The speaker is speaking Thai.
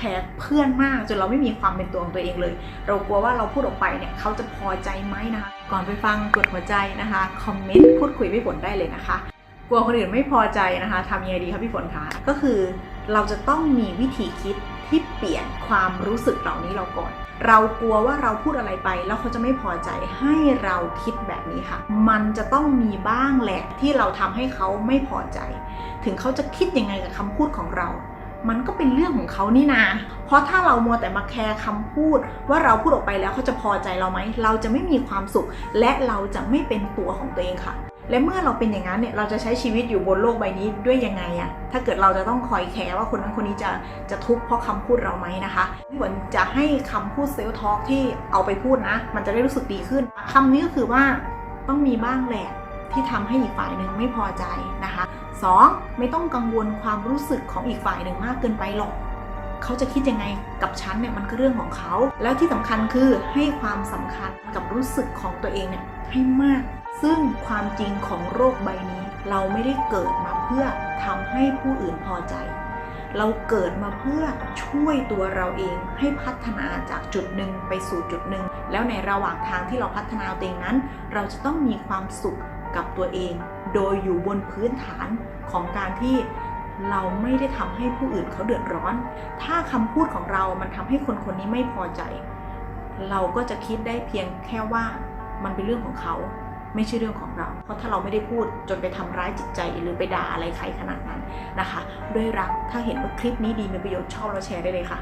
แคร์เพื่อนมาก จนเราไม่มีความเป็นตัวของตัวเองเลย เรากลัวว่าเราพูดออกไปเนี่ยเขาจะพอใจไหมนะคะ ก่อนไปฟังกดหัวใจนะคะคอมเมนต์พูดคุยพี่ฝนได้เลยนะคะ กลัวคนอื่นไม่พอใจนะคะทำยังไงดีคะพี่ฝนคะก็คือเราจะต้องมีวิธีคิดที่เปลี่ยนความรู้สึกเหล่านี้เราก่อน เรากลัวว่าเราพูดอะไรไปแล้วเขาจะไม่พอใจให้เราคิดแบบนี้ค่ะ มันจะต้องมีบ้างแหละที่เราทำให้เขาไม่พอใจ ถึงเขาจะคิดยังไงกับคำพูดของเรา มันก็เป็นเรื่องของเขานี่นาเพราะถ้าเรามัวแต่มาแคร์คำพูด ว่าเราพูดออกไปแล้วเขาจะพอใจเราไหม เราจะไม่มีความสุข และเราจะไม่เป็นตัวของตัวเองค่ะ และเมื่อเราเป็นอย่างนั้นเนี่ย เราจะใช้ชีวิตอยู่บนโลกใบนี้ด้วยยังไงอะถ้าเกิดเราจะต้องคอยแคร์ว่าคนนั้นคนนี้จะจะทุกข์เพราะคำพูดเราไหมนะคะพี่ฝนจะให้คำพูดเซลล์ทอล์กที่เอาไปพูดนะ มันจะได้รู้สึกดีขึ้นคำนี้ก็คือว่าต้องมีบ้างแหละที่ทำให้อีกฝ่ายหนึ่งไม่พอใจนะคะ 2. ไม่ต้องกังวลความรู้สึกของอีกฝ่ายหนึ่งมากเกินไปหรอก เขาจะคิดยังไงกับฉันเนี่ยมันก็เรื่องของเขา แล้วที่สำคัญคือให้ความสำคัญกับรู้สึกของตัวเองเนี่ยให้มาก ซึ่งความจริงของโรคใบนี้ เราไม่ได้เกิดมาเพื่อทำให้ผู้อื่นพอใจ เราเกิดมาเพื่อช่วยตัวเราเองให้พัฒนาจากจุดหนึ่งไปสู่จุดหนึ่ง แล้วในระหว่างทางที่เราพัฒนาตัวเองนั้น เราจะต้องมีความสุข กับตัวเอง โดยอยู่บนพื้นฐานของการที่เราไม่ได้ทำให้ผู้อื่นเขาเดือดร้อน ถ้าคำพูดของเรามันทำให้คนคนนี้ไม่พอใจ เราก็จะคิดได้เพียงแค่ว่ามันเป็นเรื่องของเขา ไม่ใช่เรื่องของเรา เพราะถ้าเราไม่ได้พูดจนไปทำร้ายจิตใจหรือไปด่าอะไรใครขนาดนั้นนะคะ ด้วยรักถ้าเห็นว่าคลิปนี้ดีมีประโยชน์ชอบแล้วแชร์ได้เลยค่ะ